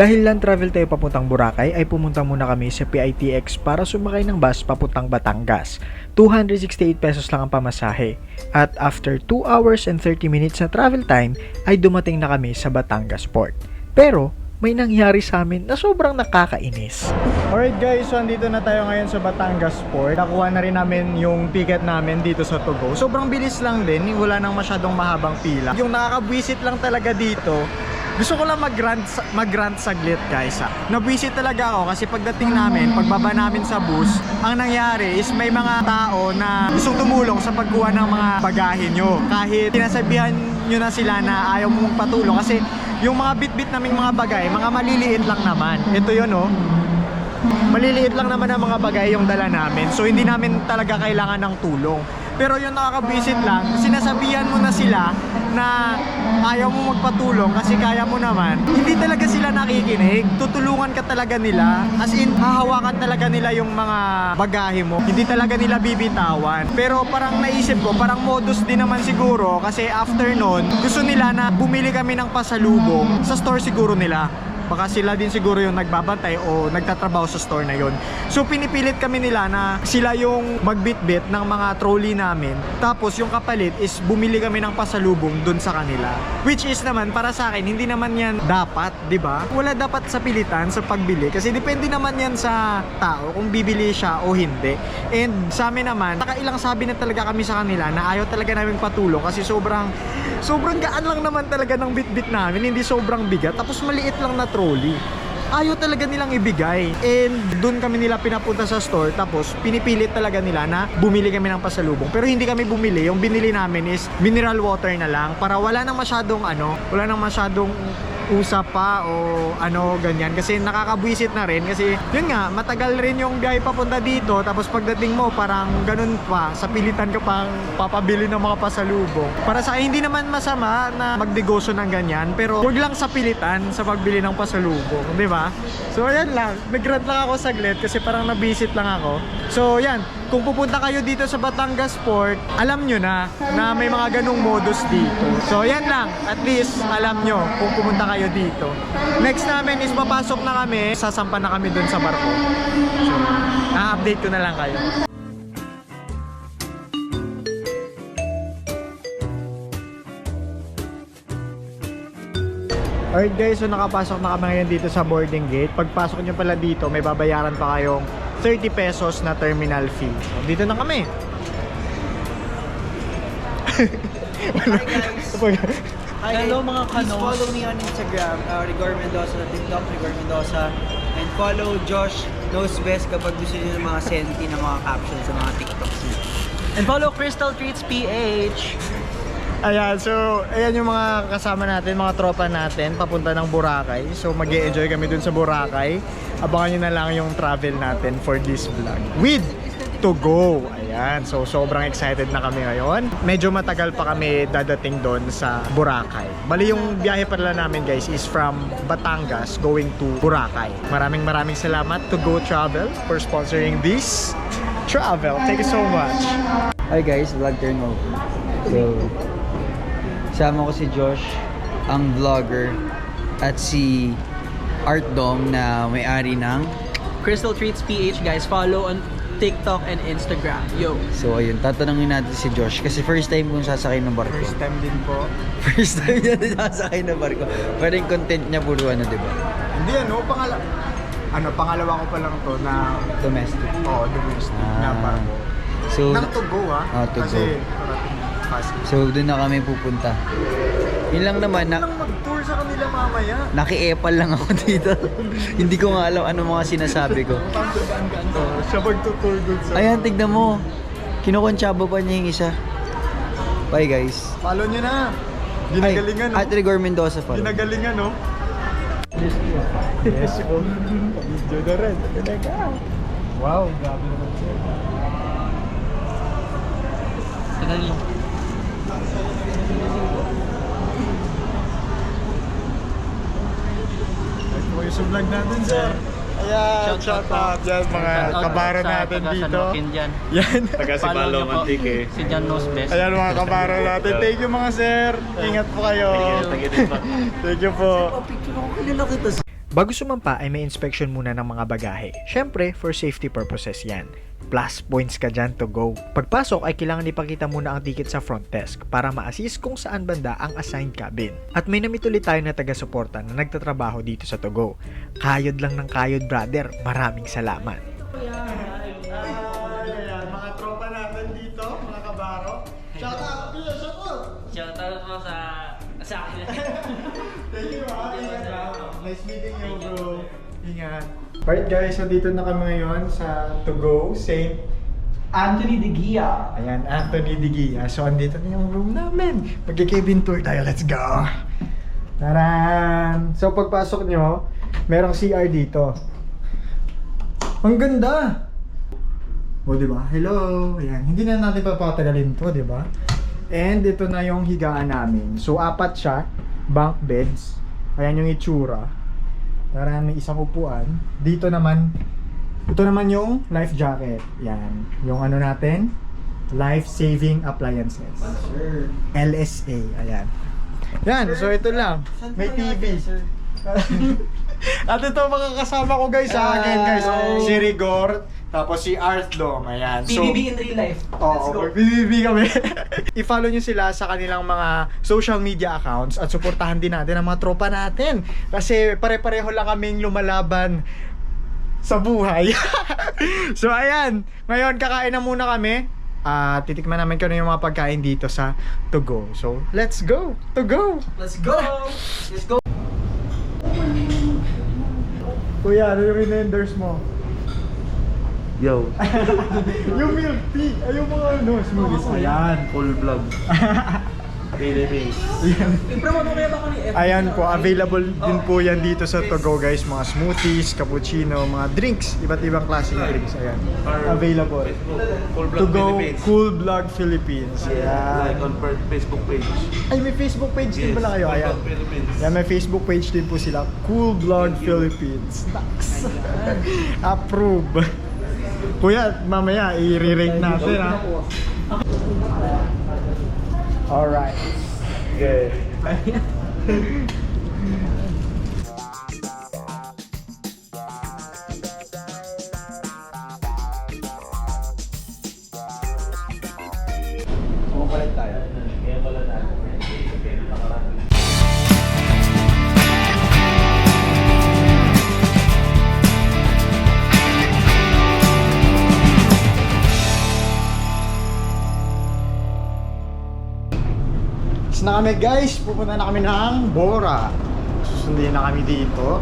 Dahil land travel tayo papuntang Boracay ay pumunta muna kami sa PITX para sumakay ng bus papuntang Batangas. 268 pesos lang ang pamasahe. At after 2 hours and 30 minutes na travel time ay dumating na kami sa Batangas Port. Pero may nangyari sa amin na sobrang nakakainis. Alright guys, so andito na tayo ngayon sa Batangas Port. Nakuha na rin namin yung ticket namin dito sa Togo. Sobrang bilis lang din, wala nang masyadong mahabang pila. Yung nakakabwisit lang talaga dito, gusto ko lang mag-rant, mag-rant saglit guys ha. Nabwisit talaga ako kasi pagdating namin, pagbaba namin sa bus, ang nangyari is may mga tao na gustong tumulong sa pagkuha ng mga bagahe nyo. Kahit sinasabihan nyo na sila na ayaw mo magpatulong kasi yung mga bit-bit naming mga bagay, mga maliliit lang naman. Ito yun oh. Maliliit lang naman ang mga bagay yung dala namin. So hindi namin talaga kailangan ng tulong. Pero yung nakakabisit lang, sinasabihan mo na sila na ayaw mo magpatulong kasi kaya mo naman. Hindi talaga sila nakikinig. Tutulungan ka talaga nila. As in, hahawakan talaga nila yung mga bagahe mo. Hindi talaga nila bibitawan. Pero parang naisip ko, parang modus din naman siguro kasi after nun, gusto nila na bumili kami ng pasalubong sa store siguro nila baka sila din siguro yung nagbabantay o nagtatrabaho sa store na yon. So pinipilit kami nila na sila yung magbitbit ng mga trolley namin. Tapos yung kapalit is bumili kami ng pasalubong dun sa kanila. Which is naman para sa akin hindi naman yan dapat, 'di ba? Wala dapat sa pilitan sa pagbili kasi depende naman yan sa tao kung bibili siya o hindi. And sa amin naman, nakailang sabi na talaga kami sa kanila na ayaw talaga namin patulong kasi sobrang sobrang gaan lang naman talaga ng bitbit namin, hindi sobrang bigat. Tapos maliit lang na trolley. Ayaw talaga nilang ibigay. And doon kami nila pinapunta sa store. Tapos pinipilit talaga nila na bumili kami ng pasalubong. Pero hindi kami bumili. Yung binili namin is mineral water na lang. Para wala nang masyadong ano, wala nang masyadong usap pa o ano ganyan. Kasi nakakabwisit na rin. Kasi yun nga matagal rin yung biyahe papunta dito. Tapos pagdating mo parang ganun pa. Sa pilitan ka pang papabili ng mga pasalubong. Para sa hindi naman masama na magnegosyo ng ganyan. Pero huwag lang sa pilitan sa pagbili ng pasalubong di ba? So ayan lang. Nagrant lang ako saglit kasi parang nabisit lang ako. So yan. Kung pupunta kayo dito sa Batangas Port, alam nyo na na may mga ganong modus dito. So yan lang, at least alam nyo kung pumunta kayo dito. Next namin is papasok na kami, sasampa na kami dun sa barko. So, na-update ko na lang kayo. Alright guys, so nakapasok na kami ngayon dito sa boarding gate. Pagpasok nyo pala dito, may babayaran pa kayong 30 pesos na terminal fee. So, dito na kami. Hi guys! Hi Hello, mga Please kanos. follow me on Instagram, uh, Rigor Mendoza, TikTok, Rigor Mendoza. And follow Josh Knows Best kapag gusto niyo ng mga senti ng mga captions sa mga TikToks niya. And follow Crystal Treats PH. Ayan, so ayan yung mga kasama natin, mga tropa natin papunta ng Boracay. So mag enjoy kami dun sa Boracay. Abangan nyo na lang yung travel natin for this vlog. With to go. Ayan, so sobrang excited na kami ngayon. Medyo matagal pa kami dadating doon sa Boracay. Bali yung biyahe pala namin guys is from Batangas going to Boracay. Maraming maraming salamat to Go Travel for sponsoring this travel. Thank you so much. Hi guys, vlog turn over. So, sama ko si Josh, ang vlogger, at si Art Dom na may-ari ng... Crystal Treats PH, guys. Follow on TikTok and Instagram. Yo. So ayun, tatanungin natin si Josh kasi first time kong sasakay ng barko. First time din po. First time niya din sasakay ng barko. Pero yung content niya puro ano, di ba? Hindi ano, pangala ano, pangalawa ko pa lang to na Domestic. oh, domestic na Ah. barko. So, Nang to go ha? Ah, to Kasi go. parating fast. so doon na kami pupunta. Yun lang naman, Lang na, mag-tour sa kanila mamaya. naki-epal lang ako dito. Hindi ko nga alam ano mga sinasabi ko. Oh, siya mag-tour dun sa... Ayan, tignan mo. Kinukontsaba pa niya yung isa. Bye guys. Follow nyo na. Ginagalingan, Ay, At no? Rigor Mendoza pa. Ginagalingan, no? Yes, po. Video na rin. Teka. Wow, grabe naman siya. Tagal niyo. Po yung vlog natin, sir. Ayan, shout, out. Yan, mga kabaro natin dito. Dyan. Yan. Taga si po. Antique eh. Si John Knows Best. Ayan mga kabaro natin. Thank you mga sir. Ingat po kayo. Thank you, thank you din po. Thank you po. Bago sumampa ay may inspection muna ng mga bagahe. Syempre, for safety purposes yan. Plus points ka dyan to go. Pagpasok ay kailangan ipakita muna ang ticket sa front desk para ma-assist kung saan banda ang assigned cabin. At may namit ulit tayo na taga-suporta na nagtatrabaho dito sa Togo. Kayod lang ng kayod brother, maraming salamat. mga tropa natin dito, mga kabaro. Shout out, Pia, shout out! Mo sa sa akin. Thank you, ha? Nice meeting you, bro. Ingat. Alright guys, so dito na kami ngayon sa To Go St. Anthony De Gia. Ayan, Anthony De Gia. So, andito na yung room namin. Magkikabin tour tayo. Let's go! Taran! So, pagpasok nyo, merong CR dito. Ang ganda! O, di ba? Hello! Ayan, hindi na natin papatagalin to, di ba? And ito na yung higaan namin. So, apat siya. Bunk beds. Ayan yung itsura. Taran, may isang upuan. Dito naman, ito naman yung life jacket. Yan. Yung ano natin, life saving appliances. LSA. Ayan. Yan, so ito lang. May TV. At ito mga kasama ko guys sa akin guys. Si Rigor, tapos si Artdom. Ayan. So, PBB in real life. Let's Oo, go. BBB kami. I-follow nyo sila sa kanilang mga social media accounts at suportahan din natin ang mga tropa natin. Kasi pare-pareho lang kaming lumalaban sa buhay. so ayan, ngayon kakain na muna kami. Ah, titikman namin kung ano yung mga pagkain dito sa To Go. So, let's go! To Go! Let's go. Let's go. Kuya, ano yung in-endorse mo? Yo, yung milk tea! Ay, yung mga ano, smoothies. Ayan. full vlog. Philippines. Ayan. I-promote mo kaya ba ni FB? Ayan po, available din po yan dito sa Togo guys. Mga smoothies, cappuccino, mga drinks. Iba't ibang klaseng drinks. Ayan. Available. Vlog Togo Philippines. Cool Blog Philippines. Like Ayan. on per- Facebook page. Ay, may Facebook page din pala kayo. Ayan. Vlog Philippines. Yan, may Facebook page din po sila. Cool Blog Philippines. Naks. Approve. Kuya, mamaya i-rate natin ha. Alright. Good. kami guys, pupunta na kami ng Bora. Susundin na kami dito.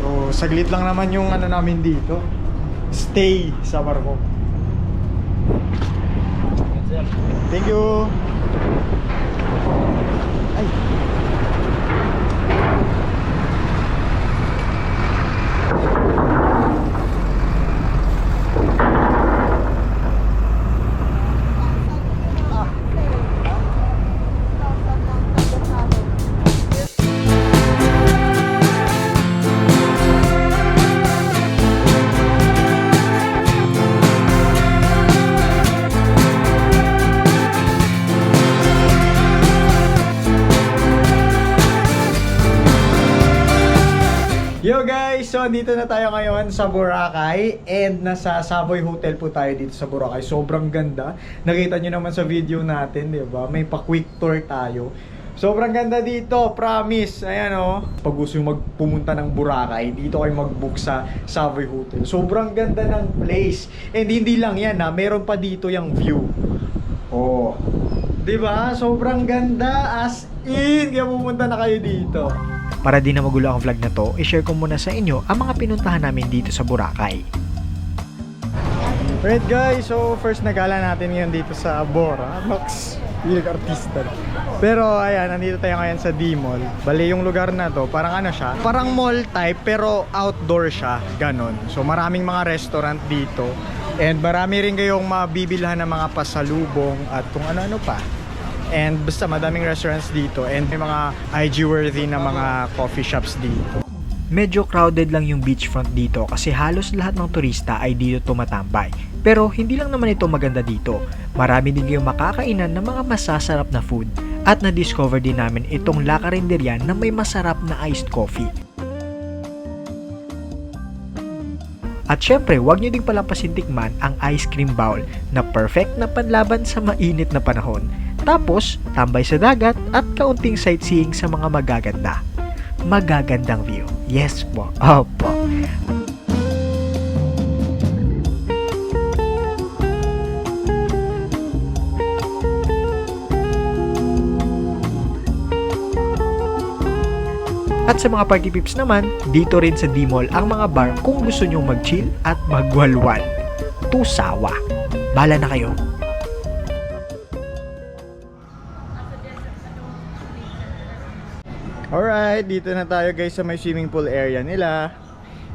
So, saglit lang naman yung ano namin dito. Stay sa barko. Thank you. Dito na tayo ngayon sa Boracay and nasa Savoy Hotel po tayo dito sa Boracay. Sobrang ganda. Nakita nyo naman sa video natin, di ba? May pa-quick tour tayo. Sobrang ganda dito, promise. Ayan oh. Pag gusto yung magpumunta ng Boracay, dito kayo mag-book sa Savoy Hotel. Sobrang ganda ng place. And hindi lang yan ha, meron pa dito yung view. Oh. 'Di ba? Sobrang ganda as in. Kaya pumunta na kayo dito. Para di na magulo ang vlog na to, i-share ko muna sa inyo ang mga pinuntahan namin dito sa Boracay. Alright guys, so first nagala natin ngayon dito sa Bora. Nox, yung artista. Pero ayan, nandito tayo ngayon sa D-Mall. Bali yung lugar na to, parang ano siya, parang mall type pero outdoor siya, ganon. So maraming mga restaurant dito. And marami rin kayong mabibilhan ng mga pasalubong at kung ano-ano pa. And basta madaming restaurants dito and may mga IG-worthy na mga coffee shops dito. Medyo crowded lang yung beachfront dito kasi halos lahat ng turista ay dito tumatambay. Pero hindi lang naman ito maganda dito. Marami din kayong makakainan ng mga masasarap na food at na-discover din namin itong La Carinderia na may masarap na iced coffee. At syempre, huwag nyo ding palampasin tikman ang ice cream bowl na perfect na panlaban sa mainit na panahon. Tapos, tambay sa dagat at kaunting sightseeing sa mga magaganda. Magagandang view. Yes po. Opo. At sa mga party pips naman, dito rin sa D-Mall ang mga bar kung gusto nyong mag-chill at magwalwal. Tusawa. Bala na kayo. Alright, dito na tayo guys sa may swimming pool area nila.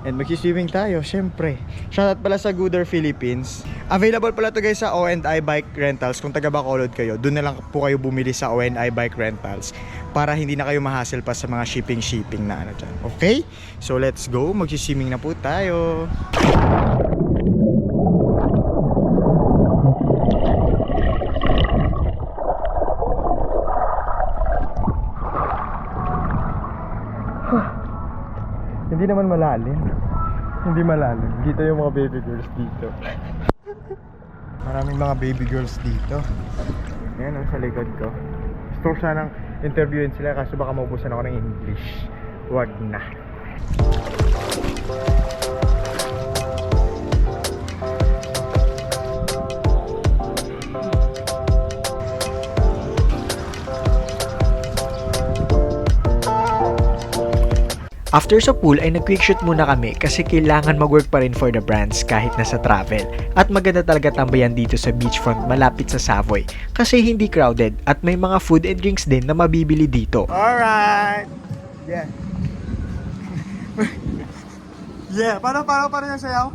And magsiswimming tayo, syempre. Shoutout pala sa Gooder Philippines. Available pala to guys sa O&I Bike Rentals. Kung taga Bacolod kayo, doon na lang po kayo bumili sa O&I Bike Rentals para hindi na kayo mahassle pa sa mga shipping-shipping na ano dyan. Okay? So let's go, magsiswimming na po tayo. Hindi naman malalim. Hindi malalim. Dito yung mga baby girls dito. Maraming mga baby girls dito. Ayan oh, sa likod ko. Gusto ko sanang interviewin sila kasi baka maubusan ako ng English. Wag na. After sa pool ay nag-quick shoot muna kami kasi kailangan mag-work pa rin for the brands kahit nasa travel. At maganda talaga tambayan dito sa beachfront malapit sa Savoy kasi hindi crowded at may mga food and drinks din na mabibili dito. Alright! Yeah. yeah, paano, paano, paano yung sayaw?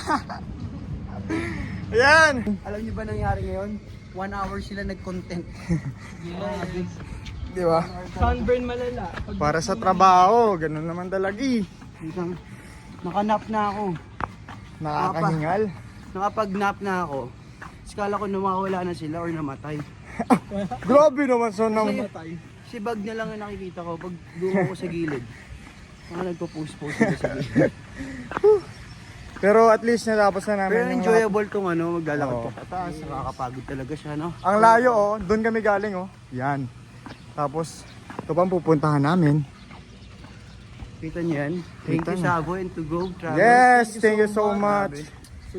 Ayan! Alam niyo ba nangyari ngayon? One hour sila nag-content. Di ba? Sunburn malala. Para sa trabaho, ganun naman talaga eh. Nakanap na ako. Nakakahingal. Nakapag-nap na ako. Skala ko nawawala na sila or namatay. Grabe naman so nang Si bag na lang ang nakikita ko pag dumo ko sa gilid. Mga nagpo-post-post sila sa gilid. Pero at least natapos na namin Pero yung enjoyable tong ano, maglalakad Oo. ka pataas. Nakakapagod talaga siya, no? Ang layo oh, doon kami galing oh. Yan. Tapos ito pa ang pupuntahan namin. Kita niyo yan? Thank Kita you, na. Sabo and to go travel. Yes, thank you so much.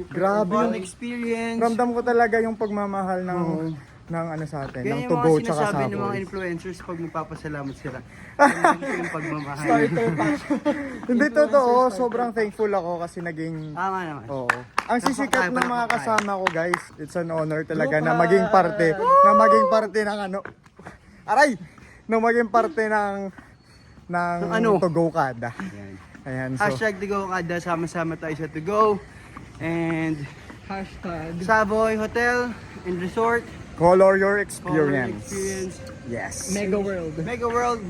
Grabe Fun yung experience. ramdam ko talaga yung pagmamahal ng Oo. ng ano sa atin, ng yung to mga tsaka sinasabi ng mga influencers pag magpapasalamat sila. Yung pagmamahal. Hindi totoo, sobrang thankful ako kasi naging Tama naman. Oo. Ang sisikat ng mga kasama ko, guys. It's an honor talaga na maging parte, na maging parte ng ano. Aray! Na maging parte ng ng ano? to go kada. Ayan, so Hashtag to go kada, sama-sama tayo sa to go. And Hashtag. Savoy Hotel and Resort. color your Color experience. Experience. Yes. Mega World. Mega World.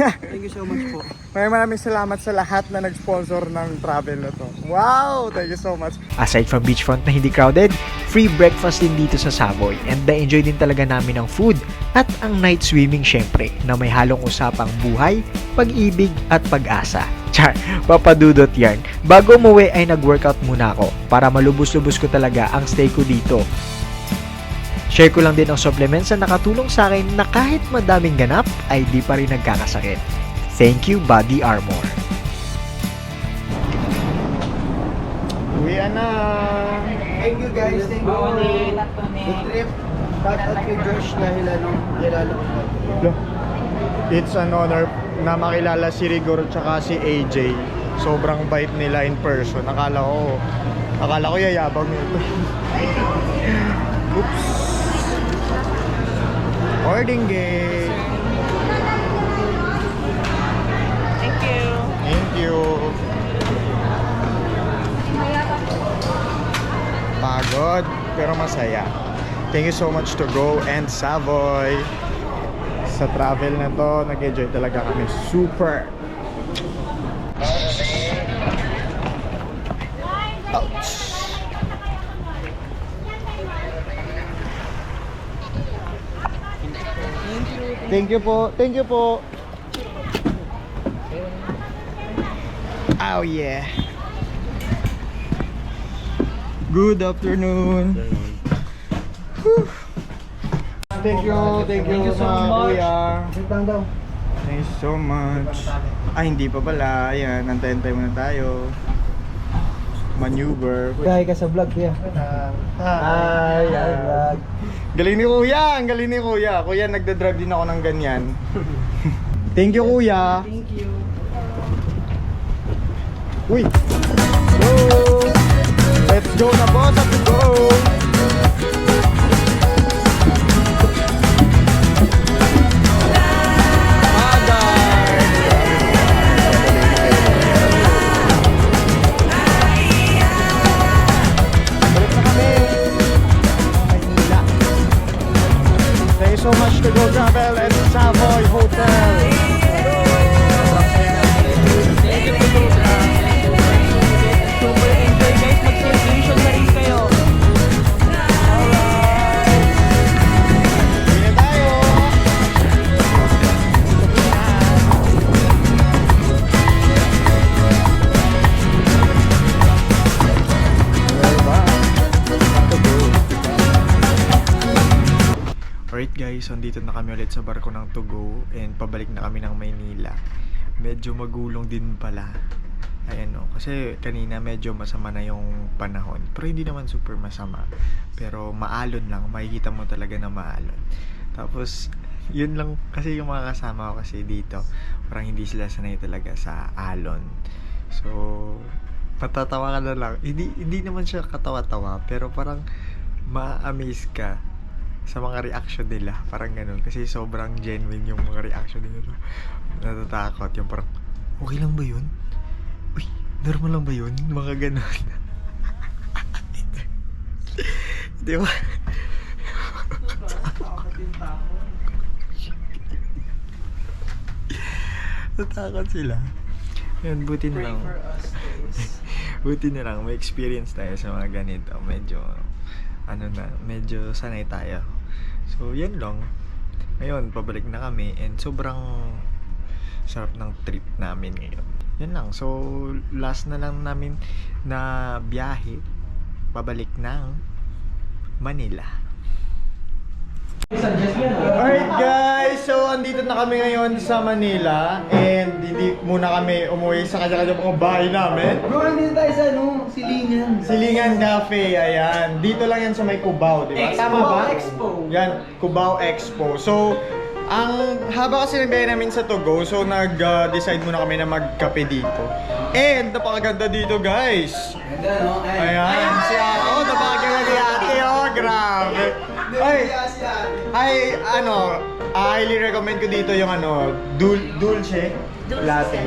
Thank you so much po. Maraming maraming salamat sa lahat na nag-sponsor ng travel na to. Wow! Thank you so much. Aside from beachfront na hindi crowded, free breakfast din dito sa Savoy and na-enjoy din talaga namin ang food at ang night swimming syempre na may halong usapang buhay, pag-ibig at pag-asa. Char, papadudot yan. Bago umuwi ay nag-workout muna ako para malubos-lubos ko talaga ang stay ko dito. Share ko lang din ang supplements na nakatulong sa akin na kahit madaming ganap ay di pa rin nagkakasakit. Thank you Body Armor. Uwian na! Thank you guys. Thank you for the trip. Shout out kay Josh dahil ano, kilala ko It's an honor na makilala si Rigor tsaka si AJ. Sobrang bait nila in person. Akala ko, akala ko yayabang nito. Oops. Boarding gate. Thank you. Thank you. Pagod, pero masaya. Thank you so much to Go and Savoy. Sa travel na to, nag-enjoy talaga kami. Super. Thank you po. Thank you po. Oh yeah. Good afternoon. Whew. Thank you, thank you, Thank you so mga much. Thank you so much. Ay, hindi pa pala. Ayan, antay-antay muna tayo. Maneuver. Gahay ka sa vlog, kuya. Hi, hi, vlog. Galing ni kuya, ang galing ni kuya. Kuya, nagda-drive din ako ng ganyan. Thank you, kuya. Thank you. Uy! Go! Let's go na po to go! Medyo magulong din pala. Ayan o, kasi kanina medyo masama na yung panahon. Pero hindi naman super masama. Pero maalon lang, makikita mo talaga na maalon. Tapos, yun lang kasi yung mga kasama ko kasi dito. Parang hindi sila sanay talaga sa alon. So, patatawa ka na lang. Hindi, hindi naman siya katawa-tawa, pero parang ma-amaze ka sa mga reaction nila. Parang ganun. Kasi sobrang genuine yung mga reaction nila. Natatakot. Yung parang, okay lang ba yun? Uy, normal lang ba yun? Mga ganun. Di ba? Natakot sila. Yan, buti na lang. buti na lang, may experience tayo sa mga ganito. Medyo, ano na, medyo sanay tayo. So, yan lang. Ngayon, pabalik na kami and sobrang sarap ng trip namin ngayon. Yan lang. So, last na lang namin na biyahe pabalik ng Manila. Alright guys, so andito na kami ngayon sa Manila and hindi muna kami umuwi sa kanya-kanya mga bahay namin. Bro, nandito tayo sa ano, silingan. Silingan Cafe, ayan. Dito lang yan sa may Cubao, di ba? Tama ba? Expo. Yan, Cubao Expo. So, ang haba kasi ng biyahe namin sa Togo, so nag-decide muna kami na magkape dito. And napakaganda dito, guys. Ganda, no? Ayan, si Ako, napakaganda Ay, ay, ano, highly recommend ko dito yung ano, dul dulce latte.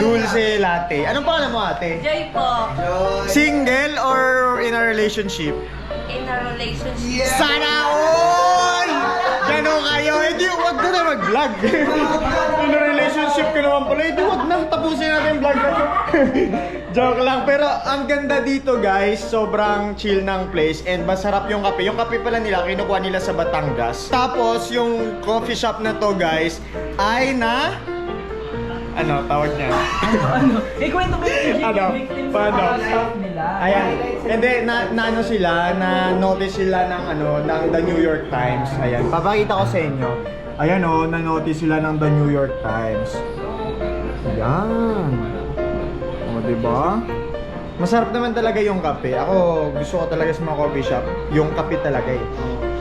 Dulce latte. Anong pangalan mo ate? Joy po. Single or in a relationship? In a relationship. Sana all! Ganon kayo. Eh di, wag na na mag-vlog. in a relationship ka naman pala. Eh di, wag na. Tapusin natin yung vlog natin. Joke lang. Pero ang ganda dito guys, sobrang chill ng place and masarap yung kape. Yung kape pala nila, kinukuha nila sa Batangas. Tapos yung coffee shop na to guys, ay na... Ano, tawag niya? ano? Eh, kwento mo yung Ano? Paano? nila. Ayan. Hindi, na, na ano sila, na notice sila ng ano, ng The New York Times. Ayan. Papakita ko sa inyo. Ayan oh, na notice sila ng The New York Times. Ayan. Di ba? Masarap naman talaga yung kape. Ako, gusto ko talaga sa mga coffee shop, yung kape talaga eh.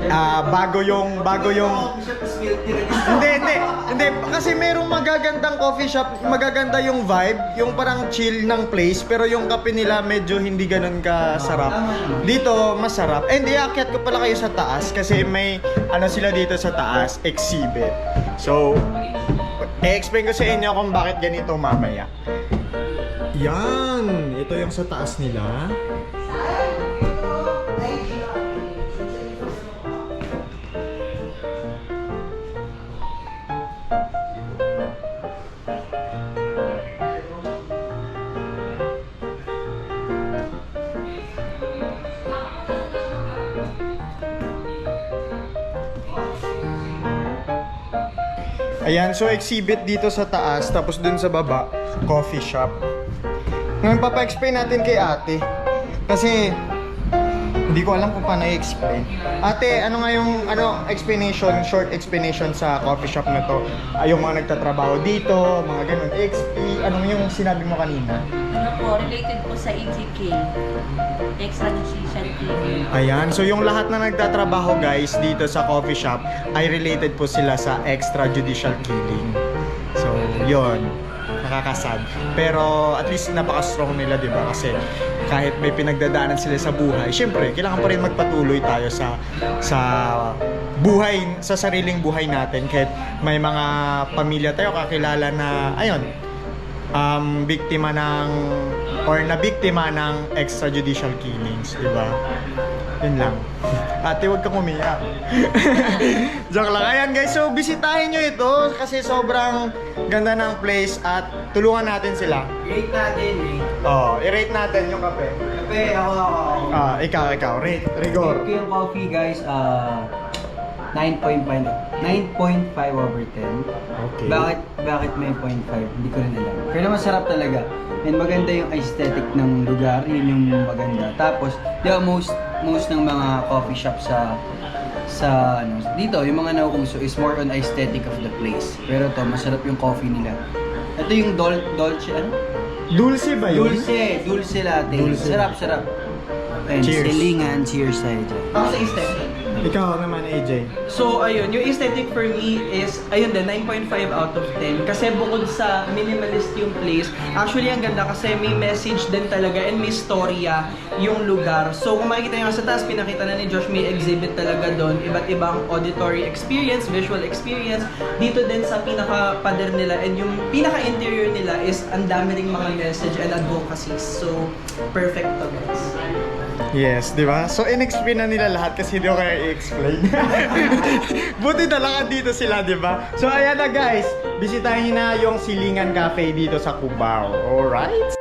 Ah, bago yung bago yung hindi, hindi. Hindi, kasi merong magagandang coffee shop, magaganda yung vibe, yung parang chill ng place, pero yung kape nila medyo hindi ganun kasarap. Dito, masarap. And iakyat ko pala kayo sa taas kasi may ano sila dito sa taas, exhibit. So, i-explain ko sa inyo kung bakit ganito mamaya. Yan! Ito yung sa taas nila. Ayan, so exhibit dito sa taas, tapos dun sa baba, coffee shop. Ngayon, papa-explain natin kay ate. Kasi, hindi ko alam kung paano i-explain. Ate, ano nga yung ano, explanation, short explanation sa coffee shop na to? Ay, yung mga nagtatrabaho dito, mga ganun. XP, ano yung sinabi mo kanina? Ano po, related po sa EGK. Extrajudicial killing. Ayan, so yung lahat na nagtatrabaho guys dito sa coffee shop ay related po sila sa extrajudicial killing. So, yon nakakasad. Pero at least napaka-strong nila, di ba? Kasi kahit may pinagdadaanan sila sa buhay, syempre, kailangan pa rin magpatuloy tayo sa sa buhay, sa sariling buhay natin. Kahit may mga pamilya tayo kakilala na, ayun, um, biktima ng or na biktima ng extrajudicial killings, di ba? Yun lang. Ate, huwag kang umiyak. Joke lang. Ayan guys, so bisitahin nyo ito kasi sobrang ganda ng place at tulungan natin sila. Rate natin, rate. Oh, i-rate natin yung kape. Kape, ako, ako, ako. Ah, ikaw, ikaw. Rate, rigor. Rate ko yung coffee, guys, ah... 9.5 9.5 over 10. Okay. Bakit bakit may 0.5? Hindi ko rin alam. Pero masarap talaga. And maganda yung aesthetic ng lugar, yun yung maganda. Tapos, di ba most most ng mga coffee shop sa sa ano, dito, yung mga nauuso is more on aesthetic of the place. Pero to, masarap yung coffee nila. Ito yung dol, dolce, ano? Dulce ba yun? Dulce, dulce latte. Dulce. Sarap, sarap. And Cheers. silingan, cheers tayo dyan. Ako sa aesthetic. Ikaw naman, AJ. So, ayun, yung aesthetic for me is, ayun din, 9.5 out of 10. Kasi bukod sa minimalist yung place, actually ang ganda kasi may message din talaga and may storya yung lugar. So, kung makikita nyo sa taas, pinakita na ni Josh, may exhibit talaga doon. Iba't ibang auditory experience, visual experience. Dito din sa pinaka-pader nila and yung pinaka-interior nila is ang dami ring mga message and advocacies. So, perfect to guys. Yes, di ba? So, in-explain na nila lahat kasi hindi ko kaya i-explain. Buti na lang dito sila, di ba? So, ayan na guys. Bisitahin na yung Silingan Cafe dito sa Cubao. Alright?